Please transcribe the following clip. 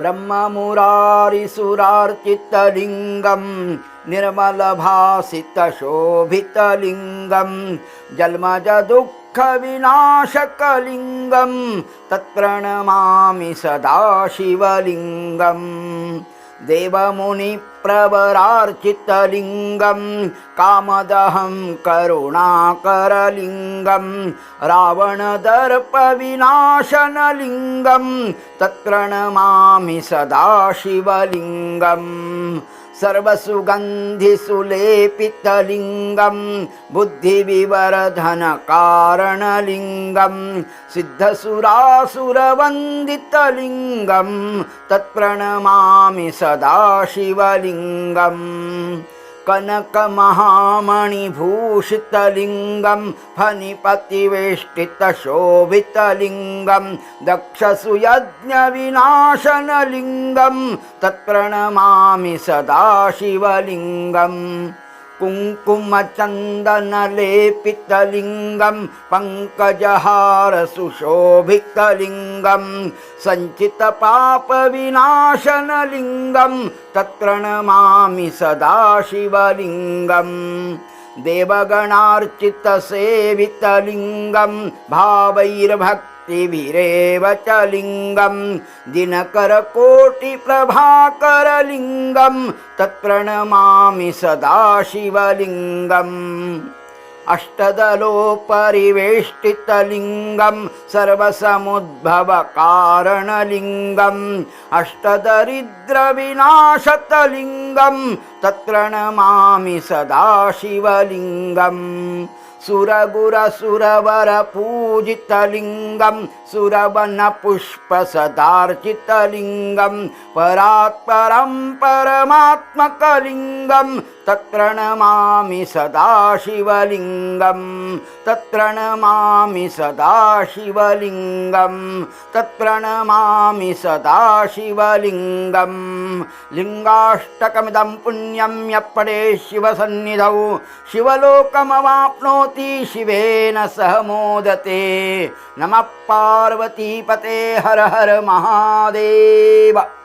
मुरारिसुरार्चितलिङ्गं निर्मलभासितशोभितलिङ्गं जन्मजदुःखविनाशकलिङ्गं तत्प्रणमामि सदा शिवलिङ्गम् देवमुनिप्रवरार्चितलिङ्गं कामदहं करुणाकरलिङ्गं रावणदर्पविनाशनलिङ्गं तत्प्रणमामि सदा शिवलिङ्गम् सर्वसुगन्धिसुलेपितलिङ्गं बुद्धिविवरधनकारणलिङ्गं सिद्धसुरासुरवन्दितलिङ्गं तत्प्रणमामि सदा शिवलिङ्गम् कनकमहामणिभूषितलिङ्गं फनिपतिवेष्टितशोभितलिङ्गं दक्षसुयज्ञविनाशनलिङ्गं तत्प्रणमामि सदा शिवलिङ्गम् कुङ्कुमचन्दनलेपितलिङ्गं पङ्कजहारसुशोभितलिङ्गं सञ्चितपापविनाशनलिङ्गं तत्प्रणमामि सदा शिवलिङ्गम् देवगणार्चितसेवितलिङ्गं भावैर्भक् भक्तिभिरेव च लिङ्गं दिनकरकोटिप्रभाकरलिङ्गं तत्प्रणमामि सदा शिवलिङ्गम्। अष्टदलोपरिवेष्टितलिङ्गं सर्वसमुद्भवकारणलिङ्गम् अष्टदरिद्रविनाशतलिङ्गं तत्प्रणमामि सदा शिवलिङ्गम् सुरगुरसुरवरपूजितलिङ्गं सुरवनपुष्पसदार्चितलिङ्गं परात्परं परमात्मकलिङ्गं तत्प्रणमामि सदा शिवलिङ्गं तत्प्रणमामि सदा शिवलिङ्गं तत्प्रणमामि सदा शिवलिङ्गं लिङ्गाष्टकमिदं पुण्यं यप्पडे शिवसन्निधौ शिवलोकमवाप्नोति शिवेन सह मोदते। नमः पार्वतीपते हर हर महादेव।